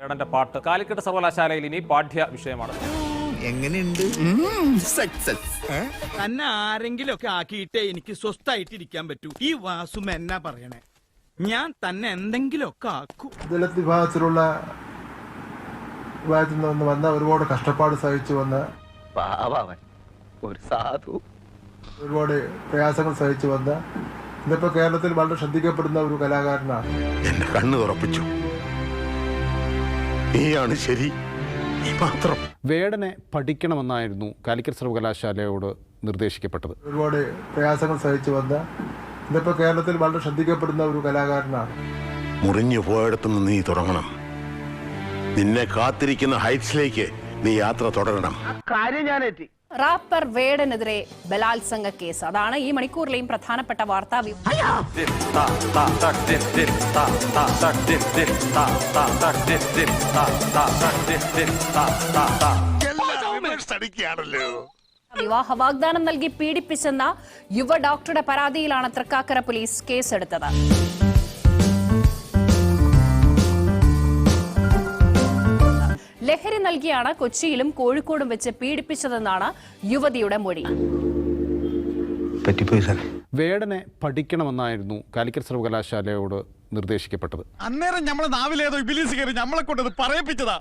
വേടന്റെ പാട്ട്. കാലിക്കറ്റ് സർവകലാശാലയിൽ ഇനി പാഠ്യ വിഷയമാണ്. എങ്ങനെയുണ്ട്? സക്സസ് തന്നെ ആരെങ്കിലും ഒക്കെ ആക്കിയിട്ടേ എനിക്ക് സ്വസ്ഥായിട്ട് ഇരിക്കാൻ പറ്റൂ. ഈ വാസു എന്നാ പറയണേ? ഞാൻ തന്നെ എന്തെങ്കിലും ഒക്കെ ആക്കും. ദളിത് വിഭാഗത്തിലുള്ള വിഭാഗത്തിൽ നിന്ന് വന്ന ഒരുപാട് കഷ്ടപ്പാട് സഹിച്ചു വന്ന പാവൻ ഒരു സാധു. ഒരുപാട് പ്രയാസങ്ങൾ സഹിച്ചു വന്ന ഇന്നിപ്പോ കേരളത്തിൽ വളരെ ശ്രദ്ധിക്കപ്പെടുന്ന ഒരു കലാകാരനാണ്. എന്റെ കണ്ണ് തുറപ്പിച്ചു നീയാണ് ശരി. നീ മാത്രം. വേടനെ പഠിക്കണമെന്നായിരുന്നു കാലിക്കറ്റ് സർവകലാശാലയോട് നിർദ്ദേശിക്കപ്പെട്ടത്. ഒരുപാട് പ്രയാസങ്ങൾ സഹിച്ചു വന്ന ഇന്നിപ്പോ കേരളത്തിൽ വളരെ ശ്രദ്ധിക്കപ്പെടുന്ന ഒരു കലാകാരനാണ്. മുറിഞ്ഞു പോയിടത്തുനിന്ന് നീ തുടങ്ങണം. നിന്നെ കാത്തിരിക്കുന്ന ഹൈറ്റ്സിലേക്ക് നീ യാത്ര തുടരണം. കാര്യം ഞാൻ എത്തി റാപ്പർ വേടനെതിരെ ബലാത്സംഗ കേസ്. അതാണ് ഈ മണിക്കൂറിലെയും പ്രധാനപ്പെട്ട വാർത്താ വിവാഹ വാഗ്ദാനം നൽകി പീഡിപ്പിച്ചെന്ന യുവ ഡോക്ടറുടെ പരാതിയിലാണ് തൃക്കാക്കര പോലീസ് കേസെടുത്തത്. നൽകിയാണ് കൊച്ചിയിലും കോഴിക്കോടും വെച്ച് പീഡിപ്പിച്ചതെന്നാണ് യുവതിയുടെ മൊഴി. വേടനെ പഠിക്കണമെന്നായിരുന്നു കാലിക്കറ്റ് സർവകലാശാലയോട് നിർദ്ദേശിക്കപ്പെട്ടത്. അന്നേരം നമ്മളെ നാവിലേതോ ഇബിലീസ് കയറി നമ്മളെ കൊണ്ടത് പറയിപ്പിച്ചതാ.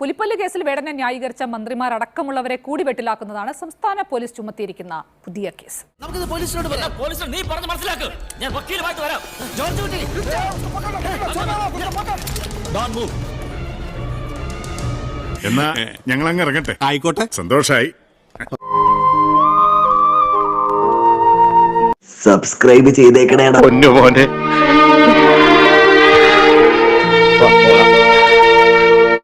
പുലിപ്പല്ല് കേസിൽ വേടനെ ന്യായീകരിച്ച മന്ത്രിമാരടക്കമുള്ളവരെ കൂടി വെട്ടിലാക്കുന്നതാണ് സംസ്ഥാന പോലീസ് ചുമത്തിയിരിക്കുന്ന പുതിയ കേസ്. എന്നാ ഞങ്ങൾ അങ്ങ് ഇറങ്ങട്ടെ. ആയിക്കോട്ടെ. സന്തോഷായി. സബ്സ്ക്രൈബ് ചെയ്തേക്കണേടാ. പൊന്നു മോനെ